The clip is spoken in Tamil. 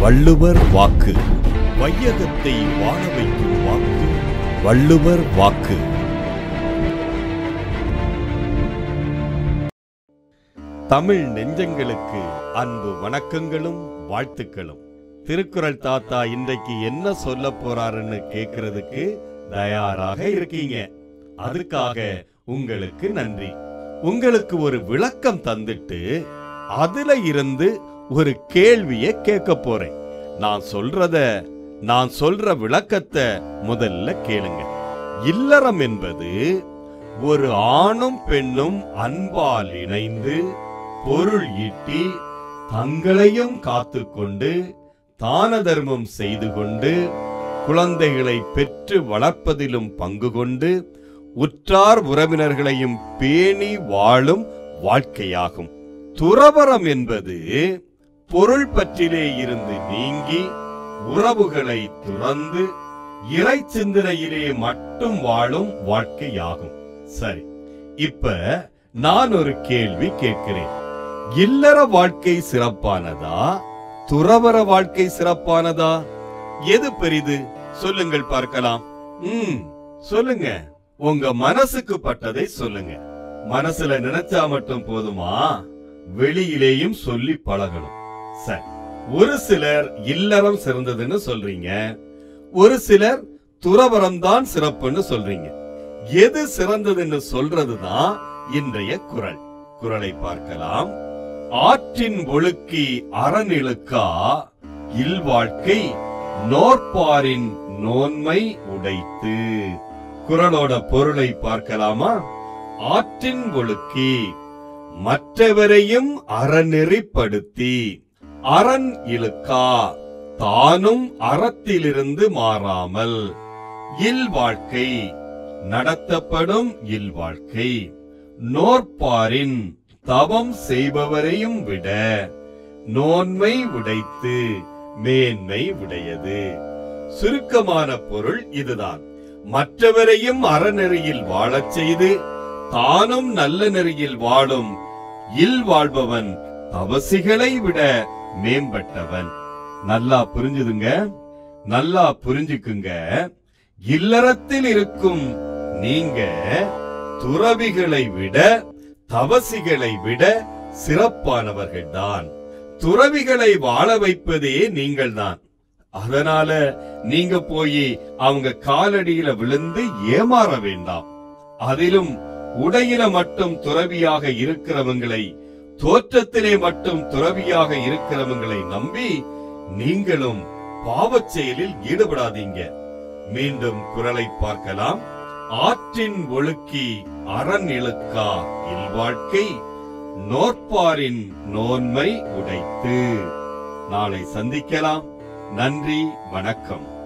வள்ளுவர் வாக்கு. வையகத்தை வாழ வைக்கும் வாக்கு. வள்ளுவர் வாக்கு. தமிழ் நெஞ்சங்களுக்கு அன்பு வணக்கங்களும் வாழ்த்துக்களும். திருக்குறள் தாத்தா இன்றைக்கு என்ன சொல்ல போறாருன்னு கேட்கறதுக்கு தயாராக இருக்கீங்க. அதுக்காக உங்களுக்கு நன்றி. உங்களுக்கு ஒரு விளக்கம் தந்துட்டு அதுல இருந்து ஒரு கேள்வியை கேட்க போறேன். நான் சொல்றத நான் சொல்ற விளக்கத்தை முதல்ல கேளுங்க. இல்லறம் என்பது ஒரு ஆணும் பெண்ணும் அன்பால் இணைந்து பொருள் ஈட்டி தங்களையும் காத்துக்கொண்டு தான தர்மம் செய்து கொண்டு குழந்தைகளை பெற்று வளர்ப்பதிலும் பங்கு கொண்டு உற்றார் உறவினர்களையும் பேணி வாழும் வாழ்க்கையாகும். துறவரம் என்பது பொருள் பற்றிலே இருந்து நீங்கி உறவுகளை துறந்து இறை சிந்தனையிலே மட்டும் வாழும் வாழ்க்கையாகும். சரி இப்ப நான் ஒரு கேள்வி கேட்கிறேன். இல்லற வாழ்க்கை சிறப்பானதா? துறவர வாழ்க்கை சிறப்பானதா? எது பெரிது? சொல்லுங்கள் பார்க்கலாம். ம் சொல்லுங்க. உங்க மனசுக்கு பட்டதை சொல்லுங்க. மனசுல நினைச்சா மட்டும் போதுமா? வெளியிலேயும் சொல்லி பழகணும். சரி ஒரு சிலர் இல்லறம் சிறந்ததுன்னு சொல்றீங்க ஒரு சிலர் துறவரம் தான் சிறப்புன்னு சொல்றீங்க. எது சிறந்ததுன்னு சொல்றதுதான் இன்றைய குரல். குரலை பார்க்கலாம். ஆற்றின் ஒழுக்கி அறநிழுக்கா இல்வாழ்க்கை நோற்பாரின் நோன்மை உடைத்து. குரலோட பொருளை பார்க்கலாமா? ஆற்றின் ஒழுக்கி மற்றவரையும் அறநெறிப்படுத்தி. அரண் இழுக்கா தானும் அறத்திலிருந்து மாறாமல். இல்வாழ்க்கை நடத்தப்படும் இல்வாழ்க்கை நோற்பாரின் தவம் செய்பவரையும் விட நோன்மை உடைத்து மேன்மை உடையது. சுருக்கமான பொருள் இதுதான். மற்றவரையும் அறநெறியில் வாழச் செய்து தானும் நல்ல நெறியில் வாழும் இல் வாழ்பவன் தவசிகளை விட மேம்பட்டவன். நல்லா புரிஞ்சுதுங்க? நல்லா புரிஞ்சுக்குங்க. இல்லறத்தில் இருக்கும் நீங்க துறவிகளை விட தவசிகளை விட சிறப்பானவர்கள் தான் துறவிகளை வாழ வைப்பதே நீங்கள் தான் அதனால நீங்க போய் அவங்க காலடியில விழுந்து ஏமாற வேண்டாம். அதிலும் உடையில மட்டும் துறவியாக இருக்கிறவங்களை தோற்றத்திலே மட்டும் துறவியாக இருக்கிறவங்களை நம்பி நீங்களும் பாவச் செயலில் ஈடுபடாதீங்க. மீண்டும் குரலை பார்க்கலாம். ஆற்றின் ஒழுக்கி அரண் இழுக்கா இல்வாழ்க்கை நோற்பாரின் நோன்மை உடைத்து. நாளை சந்திக்கலாம். நன்றி வணக்கம்.